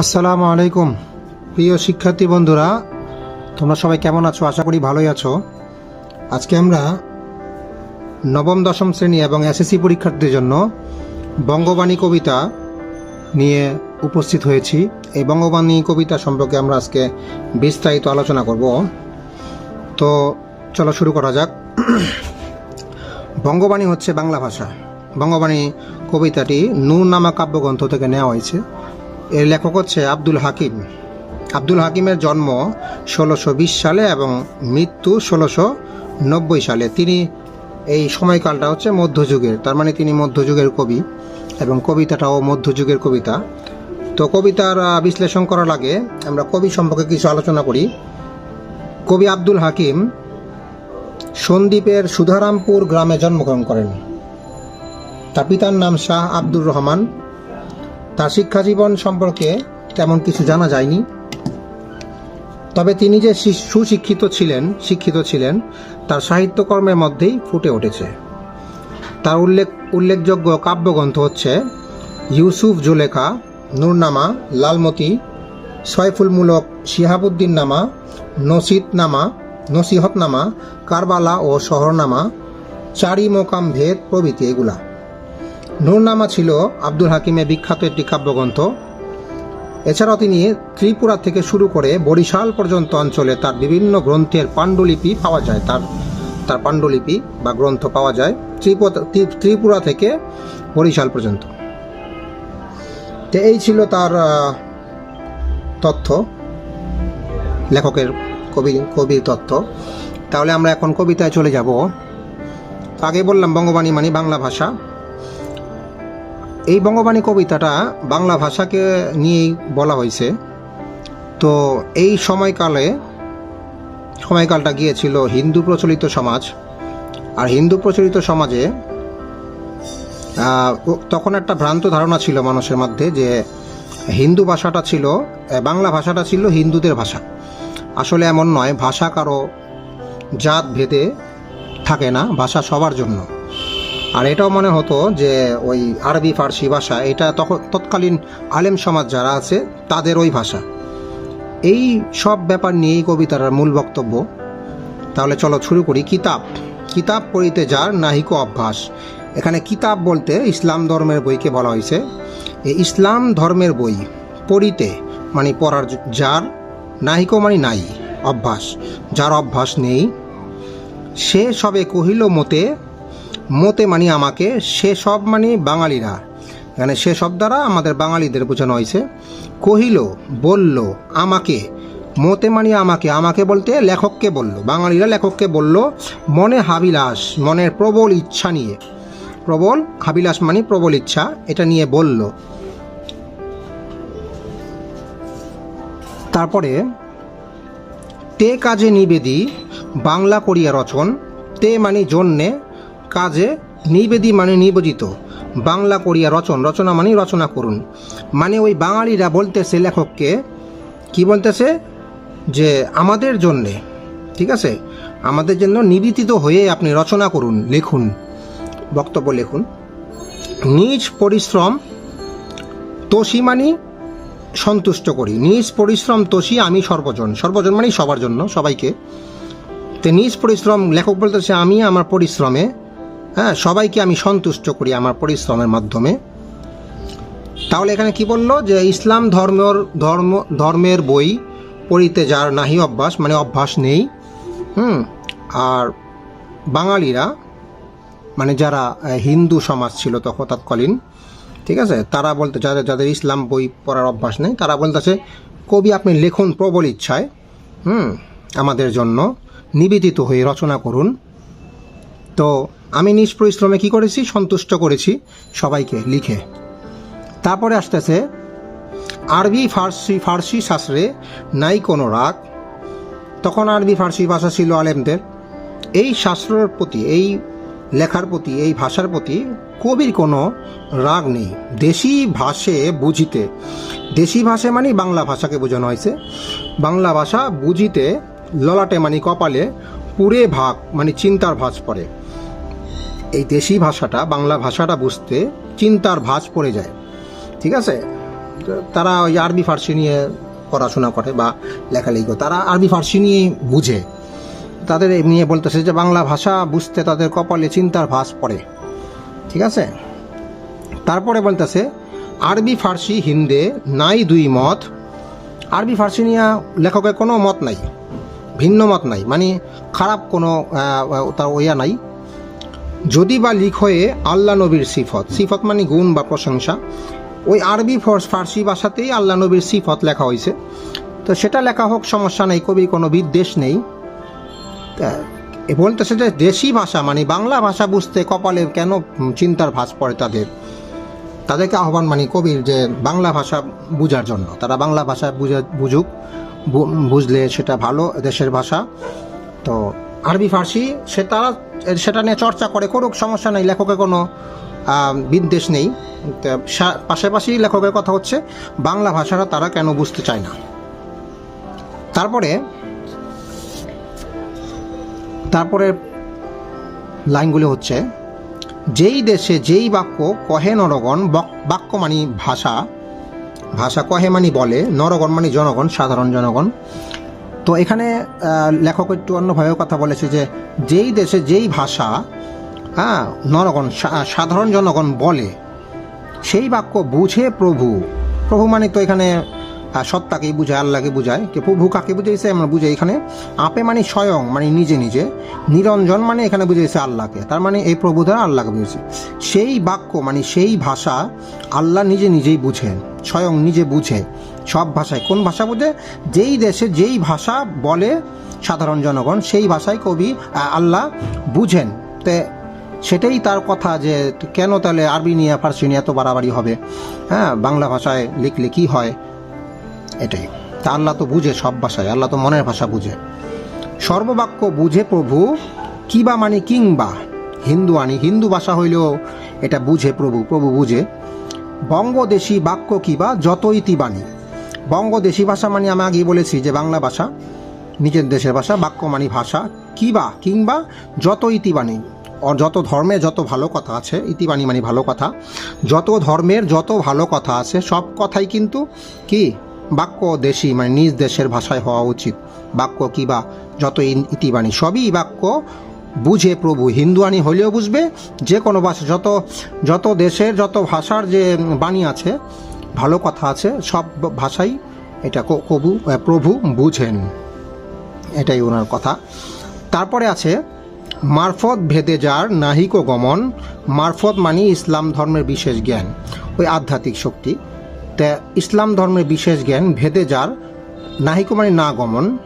আসসালামু আলাইকুম। প্রিয় শিক্ষার্থী বন্ধুরা, তোমরা সবাই কেমন আছো? আশা করি ভালোই আছো। আজকে আমরা নবম, দশম শ্রেণি এবং এসএসসি পরীক্ষার্থীদের জন্য বঙ্গবাণী কবিতা নিয়ে উপস্থিত হয়েছি। এই বঙ্গবাণী কবিতা সম্পর্কে আমরা আজকে বিস্তারিত আলোচনা করব। তো চলো শুরু করা যাক। বঙ্গবাণী হচ্ছে বাংলা ভাষা। বঙ্গবাণী কবিতাটি নূর নামা কাব্যগ্রন্থ থেকে নেওয়া হয়েছে। এর লেখক হচ্ছে আব্দুল হাকিম। আব্দুল হাকিমের জন্ম ষোলোশো সালে এবং মৃত্যু ষোলোশো সালে। তিনি এই সময়কালটা হচ্ছে মধ্যযুগের, তার মানে তিনি মধ্যযুগের কবি এবং কবিতাটাও মধ্যযুগের কবিতা। তো কবিতার বিশ্লেষণ করার আগে আমরা কবি সম্পর্কে কিছু আলোচনা করি। কবি আব্দুল হাকিম সন্দ্বীপের সুধারামপুর গ্রামে জন্মগ্রহণ করেন। তার পিতার নাম শাহ আব্দুর রহমান। তার শিক্ষা জীবন সম্পর্কে তেমন কিছু জানা যায়নি। তবে তিনি যে সুশিক্ষিত ছিলেন, শিক্ষিত ছিলেন, তার সাহিত্যকর্মের মধ্যেই ফুটে উঠেছে। তার উল্লেখ, উল্লেখযোগ্য কাব্যগ্রন্থ হচ্ছে ইউসুফ জুলেখা, নূরনামা, লালমতি, সয়ফুলমূলক শিহাবুদ্দিন নামা নসিতনামা নসিহতনামা, কারবালা ও শহরনামা চারি মোকাম ভেদ প্রভৃতি এগুলা। নূরনামা ছিল আব্দুল হাকিমের বিখ্যাত একটি কাব্যগ্রন্থ। এছাড়াও তিনি ত্রিপুরা থেকে শুরু করে বরিশাল পর্যন্ত অঞ্চলে তার বিভিন্ন গ্রন্থের পাণ্ডুলিপি পাওয়া যায়। তার তার পাণ্ডুলিপি বা গ্রন্থ পাওয়া যায় ত্রিপুরা থেকে বরিশাল পর্যন্ত। তো এই ছিল তার তথ্য, লেখকের কবি, কবির তথ্য। তাহলে আমরা এখন কবিতায় চলে যাব। আগে বললাম বঙ্গবাণী মানে বাংলা ভাষা। এই বঙ্গবাণী কবিতাটা বাংলা ভাষাকে নিয়েই বলা হয়েছে। তো এই সময়কালে, সময়কালটা গিয়েছিল হিন্দু প্রচলিত সমাজ। আর হিন্দু প্রচলিত সমাজে তখন একটা ভ্রান্ত ধারণা ছিল মানুষের মধ্যে যে হিন্দু ভাষাটা ছিল বাংলা ভাষাটা ছিল হিন্দুদের ভাষা। আসলে এমন নয়, ভাষা কারও জাত ভেদে থাকে না, ভাষা সবার জন্য। আর এটাও মনে হতো যে ওই আরবি, ফার্সি ভাষা, এটা তখন তৎকালীন আলেম সমাজ যারা আছে, তাদের ওই ভাষা। এই সব ব্যাপার নিয়েই কবিতার মূল বক্তব্য। তাহলে চলো শুরু করি। কিতাব। কিতাব পড়িতে যার নাহিক অভ্যাস। এখানে কিতাব বলতে ইসলাম ধর্মের বইকে বলা হয়েছে। এই ইসলাম ধর্মের বই পড়িতে মানে পড়ার যার নাহিক মানে নাই, অভ্যাস। যার অভ্যাস নেই, সে সবে কহিল মতে মতে মানি আমাকে, সে সব মানে বাঙালিরা। এখানে সে সব দ্বারা আমাদের বাঙালিদের বোঝানো হয়েছে। কহিল, বলল, আমাকে, মতে মানি আমাকে আমাকে বলতে লেখককে বলল, বাঙালিরা লেখককে বলল, মনে হাবিলাস, মনের প্রবল ইচ্ছা নিয়ে। প্রবল, হাবিলাস মানে প্রবল ইচ্ছা, এটা নিয়ে বলল। তারপরে, তে কাজে নিবেদি, বাংলা করিয়া রচন, তে মানে জন্যে কাজে নিবেদি মানে নিবেদিত। বাংলা করিয়া রচন, রচনা মানে রচনা করুন। মানে ওই বাঙালিরা বলতেছে লেখককে, কি বলতেছে? যে আমাদের জন্যে, ঠিক আছে? আমাদের জন্য নিবেদিত হয়ে আপনি রচনা করুন, লিখুন, বক্তব্য লিখুন। নিজ পরিশ্রম তোষী মানি সন্তুষ্ট করি। নিজ পরিশ্রম তোষী, আমি সর্বজন। সর্বজন মানে সবার জন্য, সবাইকে। তো নিজ পরিশ্রম, লেখক বলতেছে, আমি আমার পরিশ্রমে হ্যাঁ সবাইকে আমি সন্তুষ্ট করি আমার পরিশ্রমের মাধ্যমে। তাহলে এখানে কি বলল? যে ইসলাম ধর্মের, ধর্ম, ধর্মের বই পড়িতে যার নাহি অভ্যাস মানে অভ্যাস নেই, হুম, আর বাঙালিরা মানে যারা হিন্দু সমাজ ছিল তখন তৎকালীন, ঠিক আছে, তারা বলতে, যাদের যাদের ইসলাম বই পড়ার অভ্যাস নেই, তারা বলতেছে, কবি আপনি লিখুন প্রবল ইচ্ছায়, হুম, আমাদের জন্য নিবেদিত হয়ে রচনা করুন। তো আমি নিজ পরিশ্রমে কী করেছি? সন্তুষ্ট করেছি সবাইকে লিখে। তারপরে আসতেছে, আরবি, ফার্সি ফার্সি শাস্ত্রে নাই কোনো রাগ। তখন আরবি, ফার্সি ভাষা ছিল আলেমদের। এই শাস্ত্রের প্রতি, এই লেখার প্রতি, এই ভাষার প্রতি কবির কোনো রাগ নেই। দেশি ভাষে বুঝিতে, দেশি ভাষা মানে বাংলা ভাষাকে বোঝানো হয়েছে। বাংলা ভাষা বুঝিতে ললাটে মানে কপালে পুরে ভাগ মানে চিন্তার ভাঁজ পড়ে। এই দেশি ভাষাটা, বাংলা ভাষাটা বুঝতে চিন্তার ভাঁজ পড়ে যায়। ঠিক আছে? তারা ওই আরবি, ফার্সি নিয়ে পড়াশোনা করে বা লেখালেখি তারা আরবি, ফার্সি নিয়ে বুঝে। তাদের নিয়ে বলতেছে যে, বাংলা ভাষা বুঝতে তাদের কপালে চিন্তার ভাস পড়ে। ঠিক আছে? তারপরে বলতেছে, আরবি, ফার্সি, হিন্দে নাই দুই মত। আরবি, ফার্সি নিয়ে লেখকের কোনো মত নাই। ভিন্ন মত নাই। মানে খারাপ কোনো তার ওয়া নাই। যদি বা লিখ হয়ে আল্লাহ নবীর সিফত সিফত মানে গুণ বা প্রশংসা, ওই আরবি ফর- ফার্সি ভাষাতেই আল্লাহ নবীর সিফত লেখা হয়েছে। তো সেটা লেখা হোক, সমস্যা নেই, কবির কোনো বিদ্বেষ নেই। বলতে সেটা দেশি ভাষা মানে বাংলা ভাষা বুঝতে কপালে কেন চিন্তার ভাস পড়ে তাদের? তাদেরকে আহ্বান মানে কবির যে বাংলা ভাষা বুঝার জন্য। তারা বাংলা ভাষা বুঝে, বুঝুক বুঝলে সেটা ভালো, দেশের ভাষা। তো আরবি, ফার্সি সে তারা সেটা নিয়ে চর্চা করে করুক, সমস্যা নেই, লেখকের কোনো বিদ্বেষ নেই। পাশাপাশি লেখকের কথা হচ্ছে, বাংলা ভাষাটা তারা কেন বুঝতে চায় না? তারপরে তারপরে লাইনগুলি হচ্ছে, যেই দেশে যেই বাক্য কহে নরগণ, বক- বাক্য মানি ভাষা ভাষা কহে মানি বলে, নরগণ মানি জনগণ, সাধারণ জনগণ তো এখানে লেখক একটু অন্যভাবে কথা বলেছে যে, যেই দেশে যেই ভাষা হ্যাঁ নরগণ সাধারণ জনগণ বলে, সেই বাক্য বুঝে প্রভু। প্রভু মানে তো এখানে সত্তাকেই বুঝায়, আল্লাহকে বুঝায়। কে প্রভু কাকে বুঝাইছে, আমরা বুঝে এখানে, আপে মানে স্বয়ং মানে নিজে নিজে। নিরঞ্জন মানে এখানে বুঝাইছে আল্লাহকে। তার মানে এই প্রভু দ্বারা আল্লাহকে বুঝেছে সেই বাক্য মানে সেই ভাষা আল্লাহ নিজে নিজেই বুঝেন, স্বয়ং নিজে বুঝে। সব ভাষায়। কোন ভাষা বুঝে যেই দেশে যেই ভাষা বলে সাধারণ জনগণ, সেই ভাষায় কবি আল্লাহ বুঝেন। তে সেটাই তার কথা যে কেন তাহলে আরবি নিয়ে ফার্সি নিয়ে এত বাড়াবাড়ি হবে? হ্যাঁ বাংলা ভাষায় লিখলে কি হয়? এটাই। তা আল্লাহ তো বুঝে সব ভাষায়। আল্লাহ তো মনের ভাষা বুঝে। সর্ববাক্য বুঝে প্রভু, কিবা মানে কিংবা। হিন্দু আনি। হিন্দু ভাষা হইলেও এটা বুঝে প্রভু। প্রভু বুঝে। বঙ্গদেশী বাক্য কিবা যত ইতিবাণী বঙ্গদেশী ভাষা মানে আমি আগেই বলেছি যে বাংলা ভাষা, নিজের দেশের ভাষা বাক্য মানে ভাষা কিবা কিংবা যত ইতিবাণী যত ধর্মে যত ভালো কথা আছে, ইতিবাণী মানে ভালো কথা, যত ধর্মের যত ভালো কথা আছে, সব কথাই কিন্তু কি, বাক্য দেশি মানে নিজ দেশের ভাষায় হওয়া উচিত। বাক্য কিবা যত ইতিবাণী, সবই বাক্য বুঝে প্রভু। হিন্দুয়ানি হলেও বুঝবে, যে কোনো ভাষা, যত যত দেশের, যত ভাষার যে বাণী আছে ভালো কথা আছে, সব ভাষাই এটা কবু প্রভু বুঝেন। এটাই ওনার কথা। তারপরে আছে, মারফত ভেদে যার নাহিক ও গমন, মারফত মানে ইসলাম ধর্মের বিশেষ জ্ঞান। ওই আধ্যাত্মিক শক্তি। তা ইসলাম ধর্মের বিশেষ জ্ঞান, ভেদে যার নাহিক মানে না গমন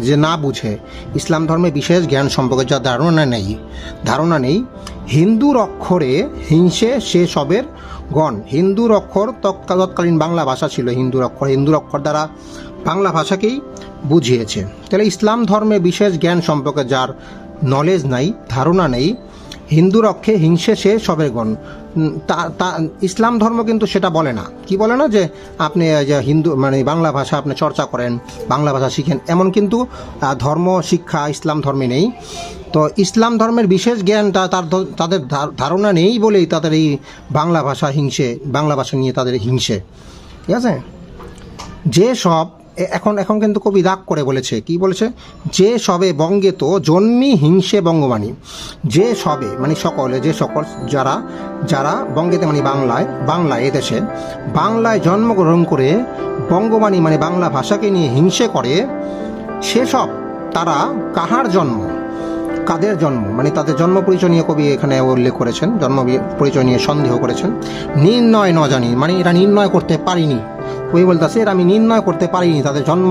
যে না বুঝে। ইসলাম ধর্মের বিশেষ জ্ঞান সম্পর্কে যা ধারণা নেই ধারণা নেই, হিন্দুর অক্ষরে হিংসে সে সবের গণ। হিন্দুর অক্ষর তৎকা- তৎকালীন বাংলা ভাষা ছিল হিন্দুর অক্ষর। হিন্দুর অক্ষর দ্বারা বাংলা ভাষাকেই বুঝিয়েছে। তাহলে ইসলাম ধর্মে বিশেষ জ্ঞান সম্পর্কে যার নলেজ নাই, ধারণা নেই, হিন্দুর অক্ষে হিংসে সে সবের গণ। তা ইসলাম ধর্ম কিন্তু সেটা বলে না। কি বলে না যে আপনি যে হিন্দু মানে বাংলা ভাষা আপনি চর্চা করেন, বাংলা ভাষা শিখেন। এমন কিন্তু ধর্ম, শিক্ষা ইসলাম ধর্মে নেই। তো ইসলাম ধর্মের বিশেষ জ্ঞানটা তার তাদের ধারণা নেই বলেই তাদের এই বাংলা ভাষা হিংসে, বাংলা ভাষা নিয়ে তাদের হিংসে। ঠিক আছে? যে সব এখন এখন কিন্তু কবি রাগ করে বলেছে। কি বলেছে? যে সবে বঙ্গে তো জন্মি হিংসে বঙ্গবাণী। যে সবে মানে সকলে, যে সকল যারা যারা বঙ্গেতে মানে বাংলায় বাংলায় এদেশে, বাংলায় জন্মগ্রহণ করে বঙ্গবাণী মানে বাংলা ভাষাকে নিয়ে হিংসে করে সেসব তারা কাহার জন্ম? কাদের জন্ম? মানে তাদের জন্ম পরিচয় নিয়ে কবি এখানে উল্লেখ করেছেন, জন্ম পরিচয় নিয়ে সন্দেহ করেছেন। নির্ণয় ন জানি মানে এরা নির্ণয় করতে পারিনি। কবি বলতেছে, এরা আমি নির্ণয় করতে পারিনি, তাদের জন্ম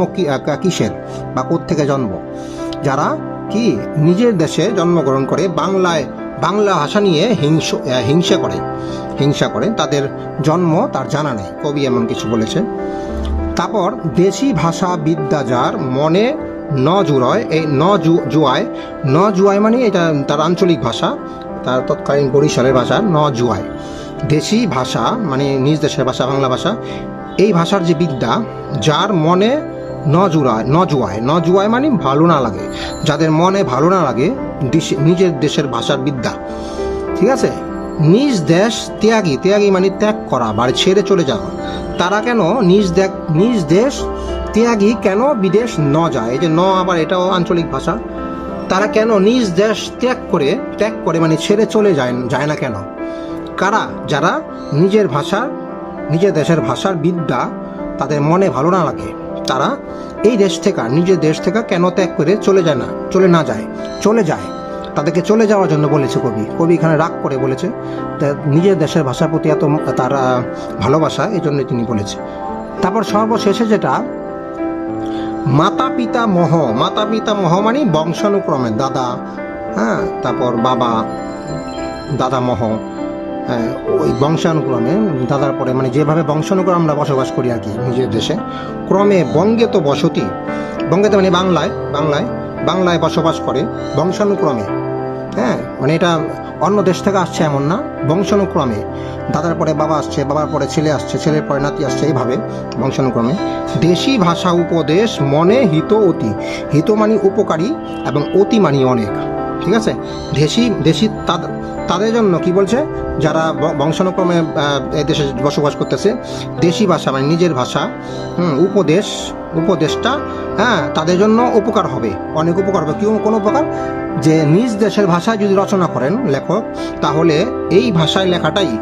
কিসের বা থেকে জন্ম? যারা কি নিজের দেশে জন্মগ্রহণ করে, বাংলায়, বাংলা ভাষা নিয়ে হিংস হিংসা করে হিংসা করে, তাদের জন্ম তার জানা নেই। কবি এমন কিছু বলেছে তারপর দেশি ভাষা বিদ্যা যার মনে ন জুড়য় এই ন জু- জুয়ায়। ন জুয়ায় মানে এটা তার আঞ্চলিক ভাষা, তার তৎকালীন বরিশালের ভাষা ন জুয়ায় দেশি ভাষা মানে নিজ দেশের ভাষা, বাংলা ভাষা। এই ভাষার যে বিদ্যা, যার মনে ন জুড়ায় ন জুয়ায় ন জুয়ায় মানে ভালো না লাগে। যাদের মনে ভালো না লাগে নিজের দেশের ভাষার বিদ্যা। ঠিক আছে? নিজ দেশ ত্যাগী ত্যাগী মানে ত্যাগ করা, বাড়ি ছেড়ে চলে যাওয়া। তারা কেন নিজ দেখ নিজ দেশ ত্যাগী কেন বিদেশ ন যায়? এই যে ন আবার এটাও আঞ্চলিক ভাষা। তারা কেন নিজ দেশ ত্যাগ করে ত্যাগ করে মানে ছেড়ে চলে যায় যায় না কেন? কারা? যারা নিজের ভাষার নিজের দেশের ভাষার বিদ্যা তাদের মনে ভালো না লাগে। তারা এই দেশ থেকে, নিজের দেশ থেকে কেন ত্যাগ করে চলে যায় না, চলে না যায়? চলে যায়। তাদেরকে চলে যাওয়ার জন্য বলেছে কবি। কবি এখানে রাগ করে বলেছে নিজের দেশের ভাষার প্রতি এত তার ভালোবাসা এই জন্য তিনি বলেছে। তারপর সর্বশেষে যেটা মাতা পিতা মহ। মাতা পিতা মহ মানে বংশানুক্রমে দাদা হ্যাঁ তারপর বাবা দাদা মহ। হ্যাঁ, ওই বংশানুক্রমে দাদার পরে মানে যেভাবে বংশানুক্রমে আমরা বসবাস করি আর কি নিজের দেশে ক্রমে বঙ্গে তো বসতি। বঙ্গে তো মানে বাংলায় বাংলায় বাংলায় বসবাস করে বংশানুক্রমে। হ্যাঁ মানে এটা অন্য দেশ থেকে আসছে এমন না, বংশানুক্রমে। দাদার পরে বাবা আসছে, বাবার পরে ছেলে আসছে, ছেলের পরে নাতি আসছে, এইভাবে বংশানুক্রমে। দেশি ভাষা উপদেশ মনে হিত অতি। হিত মানি উপকারী এবং অতি মানি অনেক। ঠিক আছে? দেশি দেশি তাদ- তাদের জন্য কি বলছে? যারা বংশানুক্রমে দেশে বসবাস করতেছে, দেশি ভাষা মানে নিজের ভাষা উপদেশ, উপদেশটা হ্যাঁ তাদের জন্য উপকার হবে। অনেক উপকার হবে। কেউ, কোনো উপকার? যে নিজ দেশের ভাষায় যদি রচনা করেন লেখক, তাহলে এই ভাষায় লেখাটাই,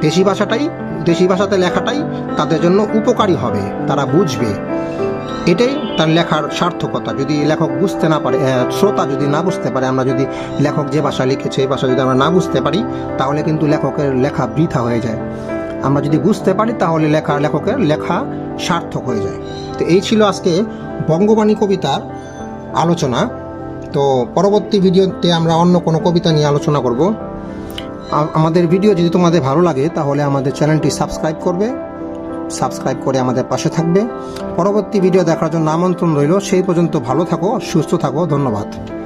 দেশি ভাষাটাই, দেশি ভাষাতে লেখাটাই তাদের জন্য উপকারী হবে। তারা বুঝবে। এটাই তার লেখার সার্থকতা। যদি লেখক বুঝতে না পারে শ্রোতা যদি না বুঝতে পারে, আমরা যদি লেখক যে ভাষা লিখেছে, এই ভাষা যদি আমরা না বুঝতে পারি, তাহলে কিন্তু লেখকের লেখা বৃথা হয়ে যায়। আমরা যদি বুঝতে পারি, তাহলে লেখা, লেখকের লেখা সার্থক হয়ে যায়। তো এই ছিল আজকে বঙ্গবাণী কবিতার আলোচনা। তো পরবর্তী ভিডিওতে আমরা অন্য কোনো কবিতা নিয়ে আলোচনা করব। আমাদের ভিডিও যদি তোমাদের ভালো লাগে, তাহলে আমাদের চ্যানেলটি সাবস্ক্রাইব করবে। সাবস্ক্রাইব করে আমাদের পাশে থাকবে। পরবর্তী ভিডিও দেখার জন্য আমন্ত্রণ রইল। সেই পর্যন্ত ভালো থাকো, সুস্থ থাকো, ধন্যবাদ।